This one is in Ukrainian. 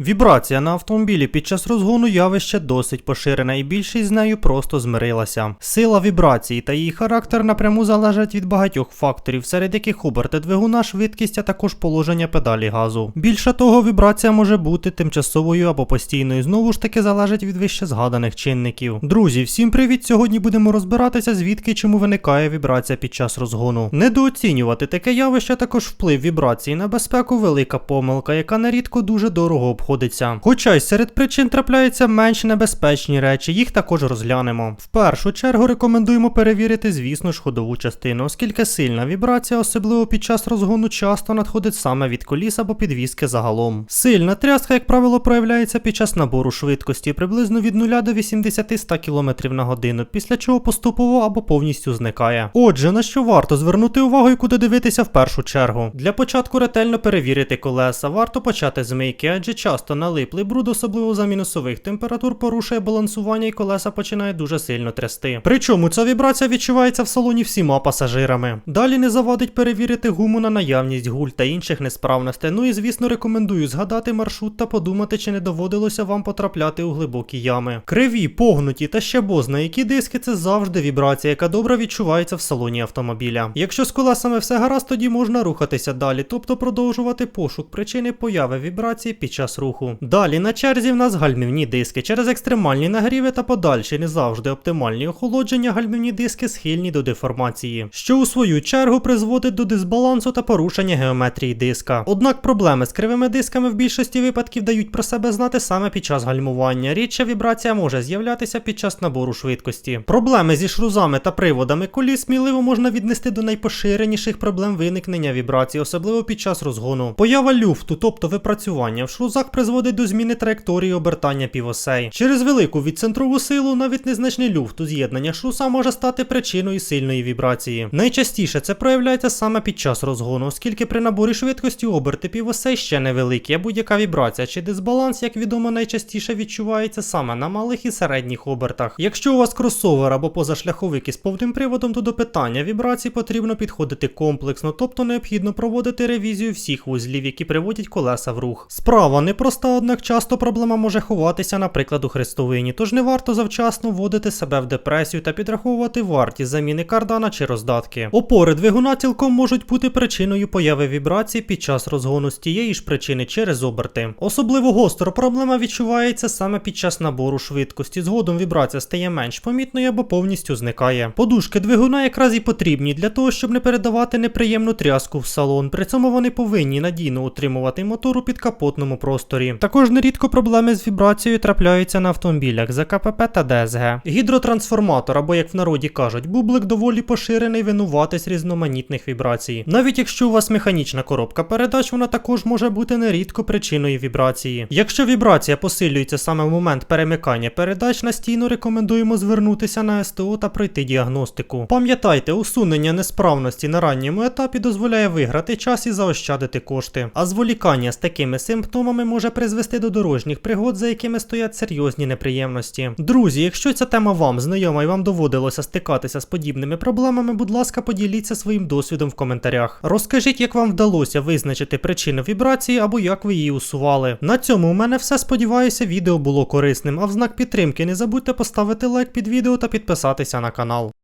Вібрація на автомобілі під час розгону явище досить поширене і більшість з нею просто змирилася. Сила вібрації та її характер напряму залежать від багатьох факторів, серед яких оберти двигуна, швидкість, а також положення педалі газу. Більше того, вібрація може бути тимчасовою або постійною, знову ж таки залежить від вище згаданих чинників. Друзі, всім привіт! Сьогодні будемо розбиратися, звідки чому виникає вібрація під час розгону. Недооцінювати таке явище також вплив вібрації на безпеку велика помилка, яка нерідко дуже дорого обходиться. Хоча й серед причин трапляються менш небезпечні речі, їх також розглянемо. В першу чергу рекомендуємо перевірити, звісно ж, ходову частину, оскільки сильна вібрація, особливо під час розгону, часто надходить саме від коліс або підвіски загалом. Сильна тряска, як правило, проявляється під час набору швидкості приблизно від 0 до 80-100 км на годину, після чого поступово або повністю зникає. Отже, на що варто звернути увагу і куди дивитися в першу чергу. Для початку ретельно перевірити колеса, варто почати з мийки, адже часто налиплий бруд, особливо за мінусових температур, порушує балансування і колеса починає дуже сильно трясти. Причому ця вібрація відчувається в салоні всіма пасажирами. Далі не завадить перевірити гуму на наявність гуль та інших несправностей. Ну і звісно рекомендую згадати маршрут та подумати, чи не доводилося вам потрапляти у глибокі ями. Криві, погнуті та ще бозна, які диски це завжди вібрація, яка добре відчувається в салоні автомобіля. Якщо з колесами все гаразд, тоді можна рухатися далі, тобто продовжувати пошук причини появи вібрації під час руху. Далі на черзі в нас гальмівні диски. Через екстремальні нагріви та подальші не завжди оптимальні охолодження, гальмівні диски схильні до деформації, що у свою чергу призводить до дисбалансу та порушення геометрії диска. Однак проблеми з кривими дисками в більшості випадків дають про себе знати саме під час гальмування. Рідша вібрація може з'являтися під час набору швидкості. Проблеми зі шрузами та приводами коліс сміливо можна віднести до найпоширеніших проблем виникнення вібрацій, особливо під час розгону. Поява люфту, тобто випрацювання в шрузах, призводить до зміни траєкторії обертання півосей. Через велику відцентрову силу, навіть незначний люфт у з'єднання шруса може стати причиною сильної вібрації. Найчастіше це проявляється саме під час розгону, оскільки при наборі швидкості оберти півосей ще невеликі, а будь-яка вібрація чи дисбаланс, як відомо, найчастіше відчувається саме на малих і середніх обертах. Якщо у вас кросовер або позашляховик із повним приводом, то до питання вібрацій потрібно підходити комплексно, тобто необхідно проводити ревізію всіх вузлів, які приводять колеса в рух. Справа непроста, однак часто проблема може ховатися, наприклад, у хрестовині, тож не варто завчасно вводити себе в депресію та підраховувати вартість заміни кардана чи роздатки. Опори двигуна цілком можуть бути причиною появи вібрацій під час розгону з тієї ж причини через оберти. Особливо гостро проблема відчувається саме під час набору швидкості. Згодом вібрація стає менш помітною або повністю зникає. Подушки двигуна якраз і потрібні для того, щоб не передавати неприємну тряску в салон. При цьому вони повинні надійно утримувати мотор у підкапотному просторі. Також нерідко проблеми з вібрацією трапляються на автомобілях за КПП та ДСГ. Гідротрансформатор, або як в народі кажуть, бублик доволі поширений винуватись різноманітних вібрацій. Навіть якщо у вас механічна коробка передач, вона також може бути нерідко причиною вібрації. Якщо вібрація посилюється саме в момент перемикання передач, настійно рекомендуємо звернутися на СТО та пройти діагностику. Пам'ятайте, усунення несправності на ранньому етапі дозволяє виграти час і заощадити кошти. А зволікання з такими симптомами може призвести до дорожніх пригод, за якими стоять серйозні неприємності. Друзі, якщо ця тема вам знайома і вам доводилося стикатися з подібними проблемами, будь ласка, поділіться своїм досвідом в коментарях. Розкажіть, як вам вдалося визначити причину вібрації або як ви її усували. На цьому у мене все. Сподіваюся, відео було корисним. А в знак підтримки не забудьте поставити лайк під відео та підписатися на канал.